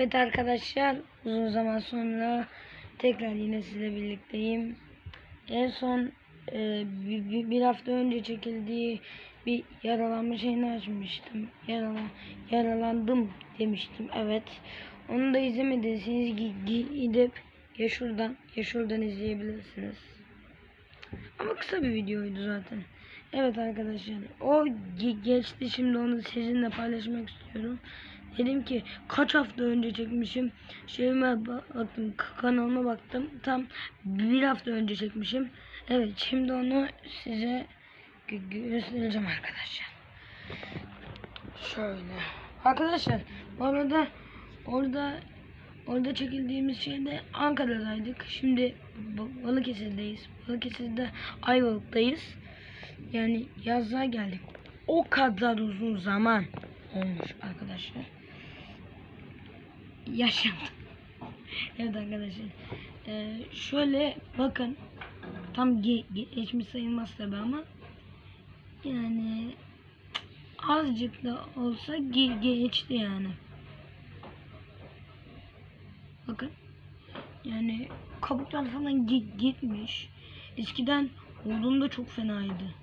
Evet arkadaşlar uzun zaman sonra tekrar yine sizle birlikteyim. En son e, bir, bir- hafta önce çekildiği bir yaralanma şeyini açmıştım. Yarala, yaralandım demiştim. Evet. Onu da izlemediyseniz gi- gi- gidip ya şuradan ya şuradan izleyebilirsiniz. Ama kısa bir videoydu zaten. Evet arkadaşlar o ge- geçti şimdi onu sizinle paylaşmak istiyorum. Dedim ki kaç hafta önce çekmişim. Şeyime ba- baktım kanalıma baktım. Tam bir hafta önce çekmişim. Evet şimdi onu size gö- göstereceğim arkadaşlar. Şöyle. Arkadaşlar bu arada orada orada çekildiğimiz şeyde Ankara'daydık. Şimdi Ba- Balıkesir'deyiz. Balıkesir'de Ayvalık'tayız. Yani yazlığa geldik. O kadar uzun zaman olmuş arkadaşlar. Yaşandı. evet arkadaşlar. Ee, şöyle bakın. Tam ge- ge- geçmiş sayılmaz tabi ama yani azıcık da olsa ge- geçti yani. Bakın. Yani kabuklar falan gi- gitmiş. Eskiden olduğunda çok fenaydı.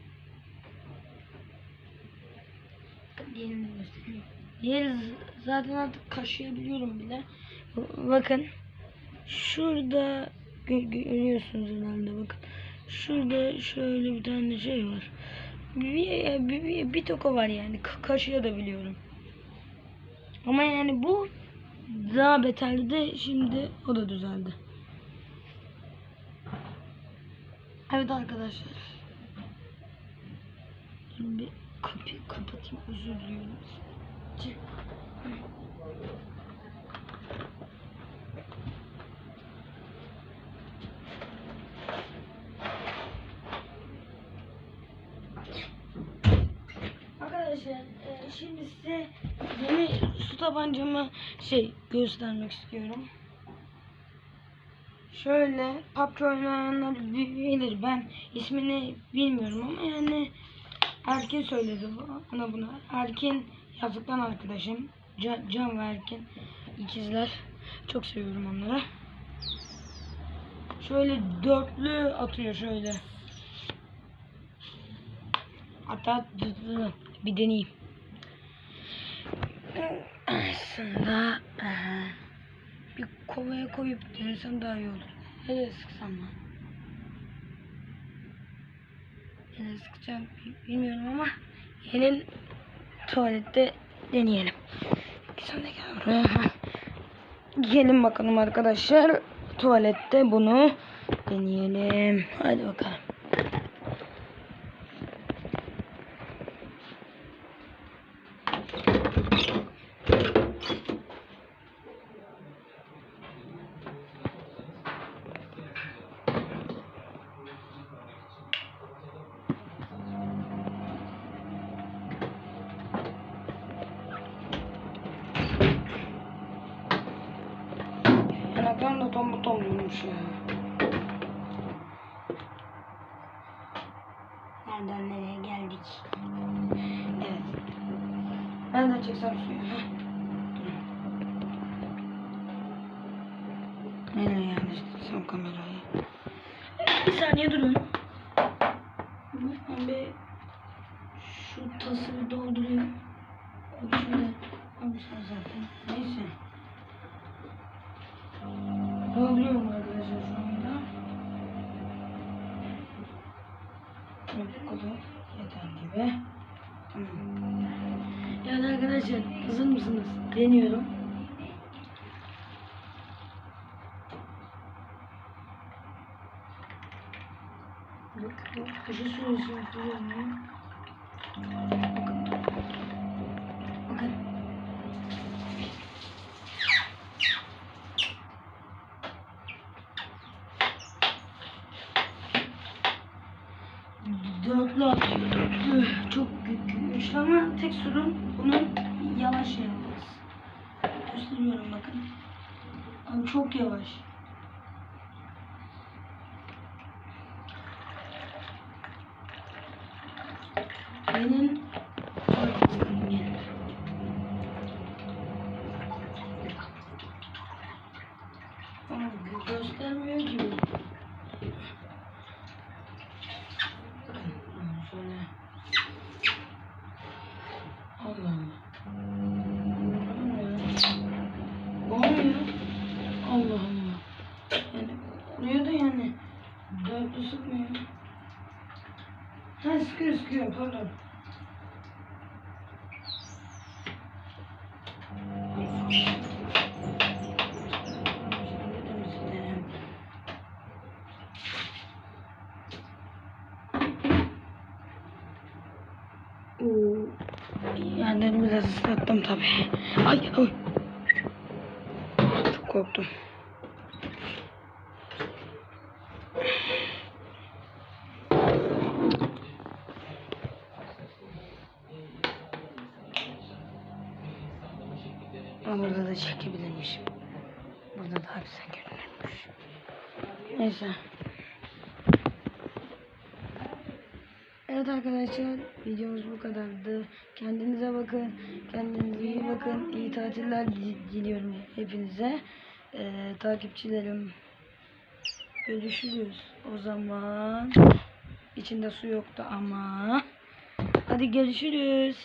Diğerini göstereyim. Diğeri z- zaten artık kaşıyabiliyorum bile. Bakın. Şurada gö- görüyorsunuz herhalde bakın. Şurada şöyle bir tane şey var. Bir, bir, bir, bir toka var yani. Ka- kaşıyabiliyorum. Ama yani bu daha beterdi de şimdi o da düzeldi. Evet arkadaşlar. Şimdi kapıyı kapatayım özür diliyorum. Arkadaşlar e, şimdi size yeni su tabancamı şey göstermek istiyorum. Şöyle PUBG oynayanlar bilir. Ben ismini bilmiyorum ama yani Erkin söyledi bana bunu. Erkin yazdıktan arkadaşım. Can, Can ve Erkin ikizler. Çok seviyorum onları. Şöyle dörtlü atıyor şöyle. Hatta bir deneyeyim. Aslında bir kovaya koyup denesem daha iyi olur. Nereye sıksam lan? Nereye sıkacağım bi- bilmiyorum ama gelin tuvalette deneyelim. Sen de. Gelin bakalım arkadaşlar. Tuvalette bunu deneyelim. Hadi bakalım. Yanaklarım da tombulmuş ya. Nereden nereye geldik? Evet. Nereden çeksem suyu? Nereye yerleştirsem kamerayı? Bir saniye durun. Ben bir şu tası bir doldurayım. Bak şöyle almışlar zaten. Neyse. Dolduruyorum arkadaşlar şu anda. Evet, bu kadar yeter gibi. Evet arkadaşlar hazır mısınız? Deniyorum. Yok, yok. Kışı suyu sürüyorum. Bakın. Bakın. Çok gü- güçlü ama tek sorun bunun yavaş yapması. Gösteriyorum bakın. Abi çok yavaş. Benim Göstermiyor ki. bu. Şöyle. Allah Allah. Olmuyor. Allah Allah. Yani oluyor da yani. Dörtlü sıkmıyor. Ha sıkıyor sıkıyor pardon. Oo. Yerleri biraz ıslattım tabii. Ay ay. Çok korktum. Da çekebilirmişim. Burada daha güzel görünürmüş. Neyse. Evet arkadaşlar videomuz bu kadardı. Kendinize bakın. Kendinize iyi bakın. İyi tatiller di- diliyorum hepinize. Ee, takipçilerim. Görüşürüz. O zaman içinde su yoktu ama. Hadi görüşürüz.